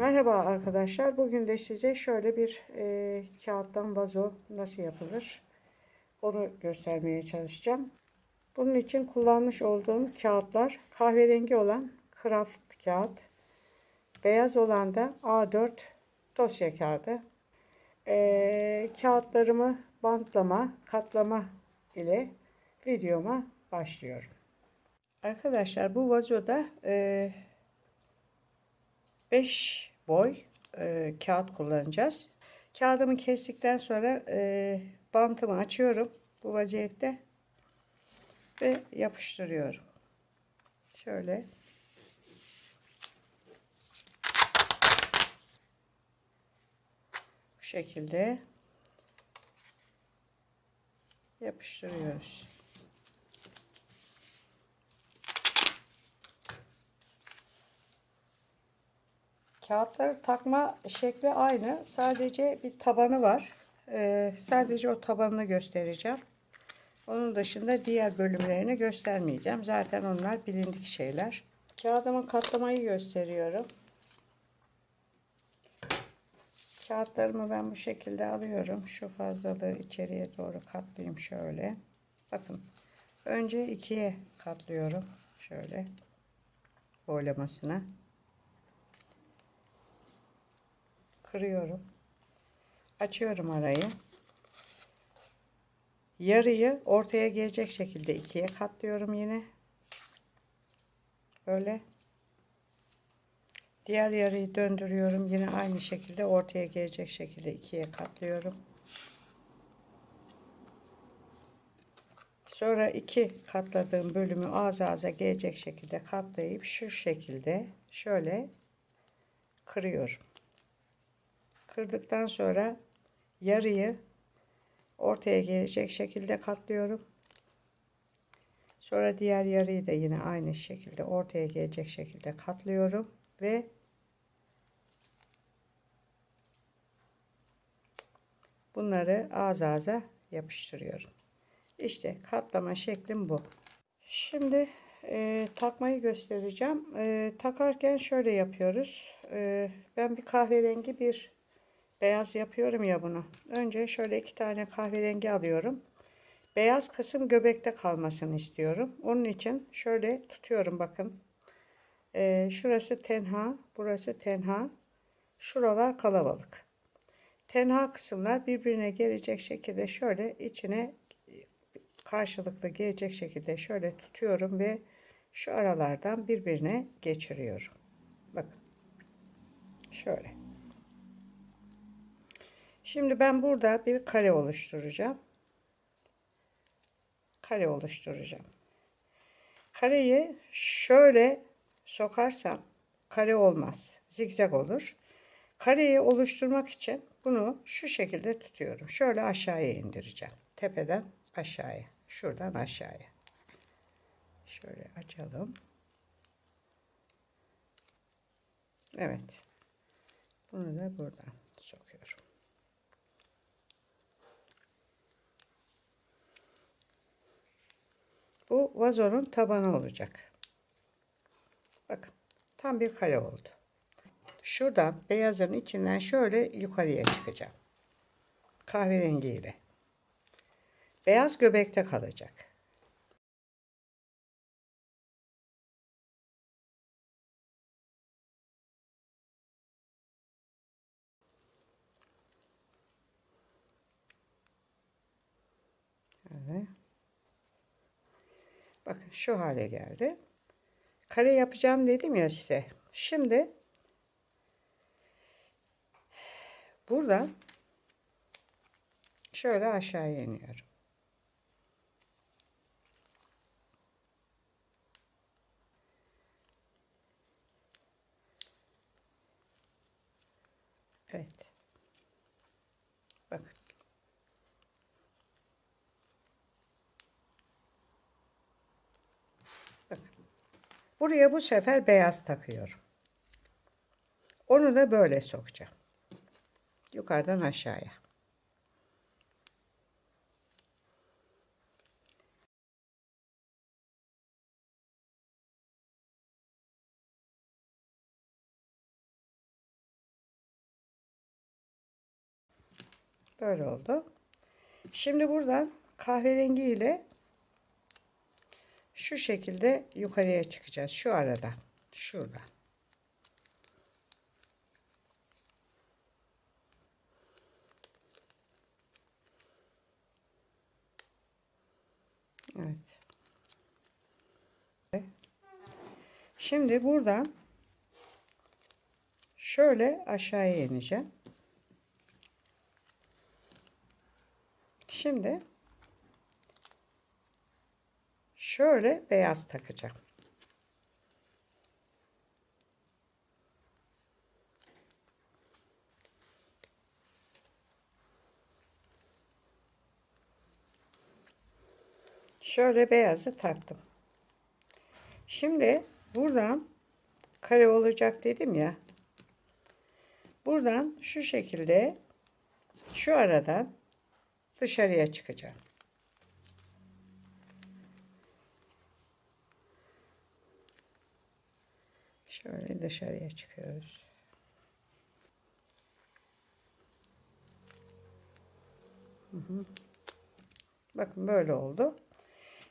Merhaba arkadaşlar. Bugün de size şöyle bir e, kağıttan vazo nasıl yapılır onu göstermeye çalışacağım. Bunun için kullanmış olduğum kağıtlar kahverengi olan kraft kağıt, beyaz olan da A4 dosya kağıdı. E, kağıtlarımı bantlama, katlama ile videoma başlıyorum. Arkadaşlar bu vazoda e, 5 boy e, kağıt kullanacağız. Kağıdımı kestikten sonra e, bantımı açıyorum bu vaziyette ve yapıştırıyorum. Şöyle. Bu şekilde yapıştırıyoruz. Kağıtları takma şekli aynı. Sadece bir tabanı var. Ee, sadece o tabanını göstereceğim. Onun dışında diğer bölümlerini göstermeyeceğim. Zaten onlar bilindik şeyler. Kağıdımın katlamayı gösteriyorum. Kağıtlarımı ben bu şekilde alıyorum. Şu fazlalığı içeriye doğru katlayayım şöyle. Bakın. Önce ikiye katlıyorum. Şöyle. Boylamasına. Kırıyorum. Açıyorum arayı. Yarıyı ortaya gelecek şekilde ikiye katlıyorum yine. Böyle. Diğer yarıyı döndürüyorum. Yine aynı şekilde ortaya gelecek şekilde ikiye katlıyorum. Sonra iki katladığım bölümü ağız ağza gelecek şekilde katlayıp şu şekilde şöyle kırıyorum. Kırdıktan sonra yarıyı ortaya gelecek şekilde katlıyorum. Sonra diğer yarıyı da yine aynı şekilde ortaya gelecek şekilde katlıyorum ve bunları ağız ağza yapıştırıyorum. İşte katlama şeklim bu. Şimdi e, takmayı göstereceğim. E, takarken şöyle yapıyoruz. E, ben bir kahverengi bir beyaz yapıyorum ya bunu. Önce şöyle iki tane kahverengi alıyorum. Beyaz kısım göbekte kalmasını istiyorum. Onun için şöyle tutuyorum bakın. Ee, şurası tenha, burası tenha. Şuralar kalabalık. Tenha kısımlar birbirine gelecek şekilde şöyle içine karşılıklı gelecek şekilde şöyle tutuyorum ve şu aralardan birbirine geçiriyorum. Bakın. Şöyle. Şimdi ben burada bir kare oluşturacağım. Kare oluşturacağım. Kareyi şöyle sokarsam kare olmaz. Zigzag olur. Kareyi oluşturmak için bunu şu şekilde tutuyorum. Şöyle aşağıya indireceğim. Tepeden aşağıya. Şuradan aşağıya. Şöyle açalım. Evet. Bunu da buradan sokuyorum. Bu vazonun tabanı olacak. Bakın tam bir kare oldu. Şuradan beyazın içinden şöyle yukarıya çıkacağım. Kahverengi ile. Beyaz göbekte kalacak. Evet. Bakın şu hale geldi. Kare yapacağım dedim ya size. Şimdi buradan şöyle aşağıya iniyorum. Buraya bu sefer beyaz takıyorum. Onu da böyle sokacağım. Yukarıdan aşağıya. Böyle oldu. Şimdi buradan kahverengi ile şu şekilde yukarıya çıkacağız. Şu arada. Şurada. Evet. Şimdi buradan şöyle aşağıya ineceğim. Şimdi şöyle beyaz takacağım. Şöyle beyazı taktım. Şimdi buradan kare olacak dedim ya. Buradan şu şekilde şu aradan dışarıya çıkacağım. Şöyle dışarıya çıkıyoruz. Bakın böyle oldu.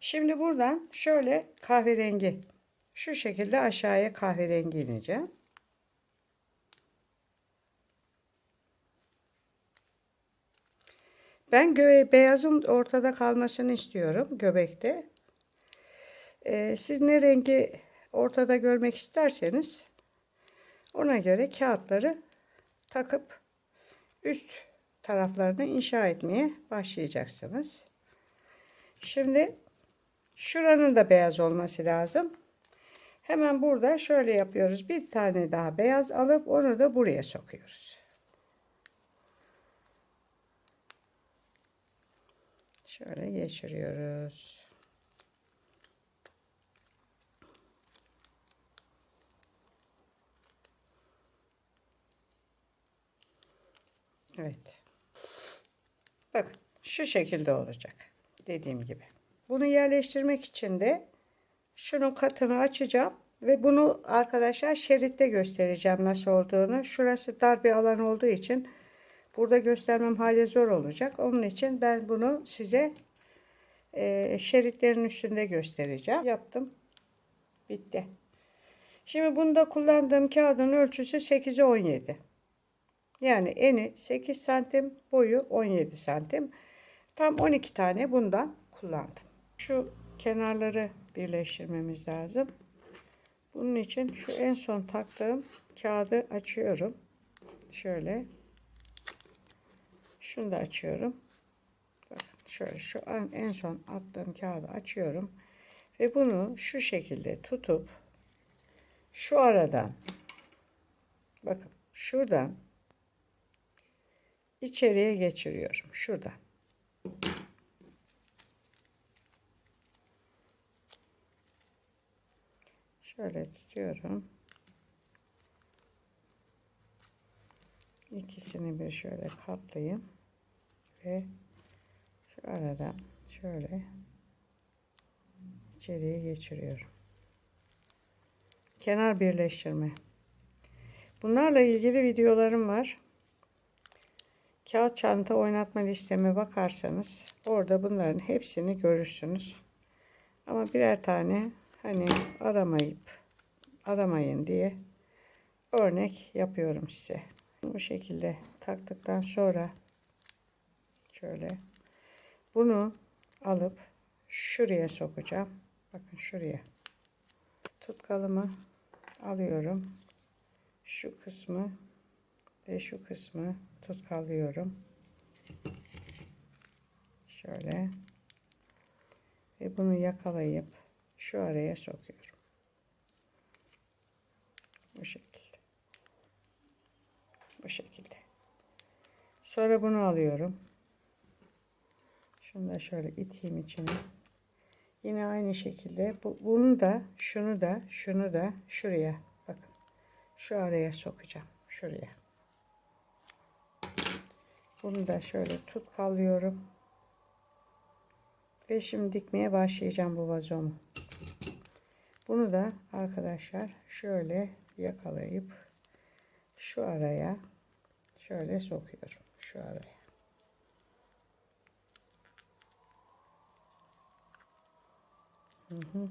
Şimdi buradan şöyle kahverengi şu şekilde aşağıya kahverengi ineceğim. Ben göğe beyazın ortada kalmasını istiyorum göbekte. Ee, siz ne rengi ortada görmek isterseniz ona göre kağıtları takıp üst taraflarını inşa etmeye başlayacaksınız. Şimdi şuranın da beyaz olması lazım. Hemen burada şöyle yapıyoruz. Bir tane daha beyaz alıp onu da buraya sokuyoruz. Şöyle geçiriyoruz. Evet. Bakın şu şekilde olacak. Dediğim gibi. Bunu yerleştirmek için de şunun katını açacağım ve bunu arkadaşlar şeritte göstereceğim nasıl olduğunu. Şurası dar bir alan olduğu için burada göstermem hali zor olacak. Onun için ben bunu size e, şeritlerin üstünde göstereceğim. Yaptım. Bitti. Şimdi bunda kullandığım kağıdın ölçüsü 8'e 17. Yani eni 8 santim, boyu 17 santim. Tam 12 tane bundan kullandım. Şu kenarları birleştirmemiz lazım. Bunun için şu en son taktığım kağıdı açıyorum. Şöyle. Şunu da açıyorum. Bakın şöyle şu en son attığım kağıdı açıyorum. Ve bunu şu şekilde tutup şu aradan bakın şuradan içeriye geçiriyorum. Şuradan. Şöyle tutuyorum. İkisini bir şöyle katlayayım. Ve şu aradan şöyle içeriye geçiriyorum. Kenar birleştirme. Bunlarla ilgili videolarım var. Kağıt çanta oynatma listeme bakarsanız orada bunların hepsini görürsünüz. Ama birer tane hani aramayıp aramayın diye örnek yapıyorum size. Bu şekilde taktıktan sonra şöyle bunu alıp şuraya sokacağım. Bakın şuraya. Tutkalımı alıyorum. Şu kısmı ve şu kısmı tutkalıyorum. Şöyle ve bunu yakalayıp şu araya sokuyorum. Bu şekilde. Bu şekilde. Sonra bunu alıyorum. Şunu da şöyle iteyim içine. Yine aynı şekilde bu, bunu da şunu da şunu da şuraya bakın. Şu araya sokacağım. Şuraya. Bunu da şöyle tut kalıyorum. Ve şimdi dikmeye başlayacağım bu vazomu. Bunu da arkadaşlar şöyle yakalayıp şu araya şöyle sokuyorum. Şu araya. Hı hı.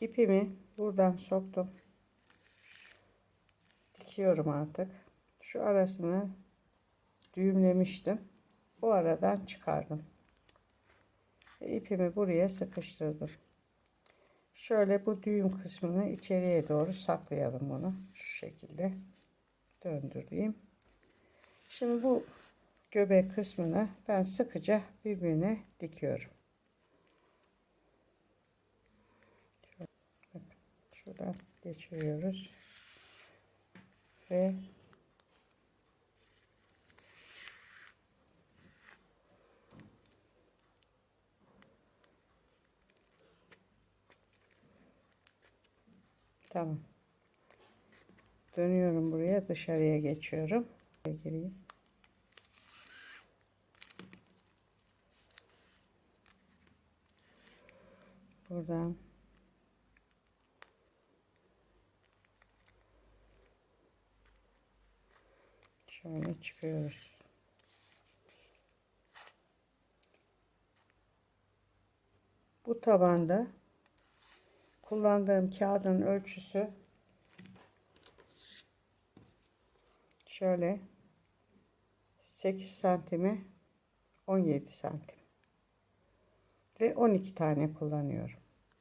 İpimi buradan soktum. Dikiyorum artık. Şu arasını düğümlemiştim. Bu aradan çıkardım. Ve ipimi buraya sıkıştırdım. Şöyle bu düğüm kısmını içeriye doğru saklayalım bunu. Şu şekilde döndüreyim. Şimdi bu göbek kısmını ben sıkıca birbirine dikiyorum. Şuradan geçiriyoruz. Ve Tamam. Dönüyorum buraya dışarıya geçiyorum. Gireyim. Buradan şöyle çıkıyoruz. Bu tabanda kullandığım kağıdın ölçüsü şöyle 8 santime 17 santim ve 12 tane kullanıyorum.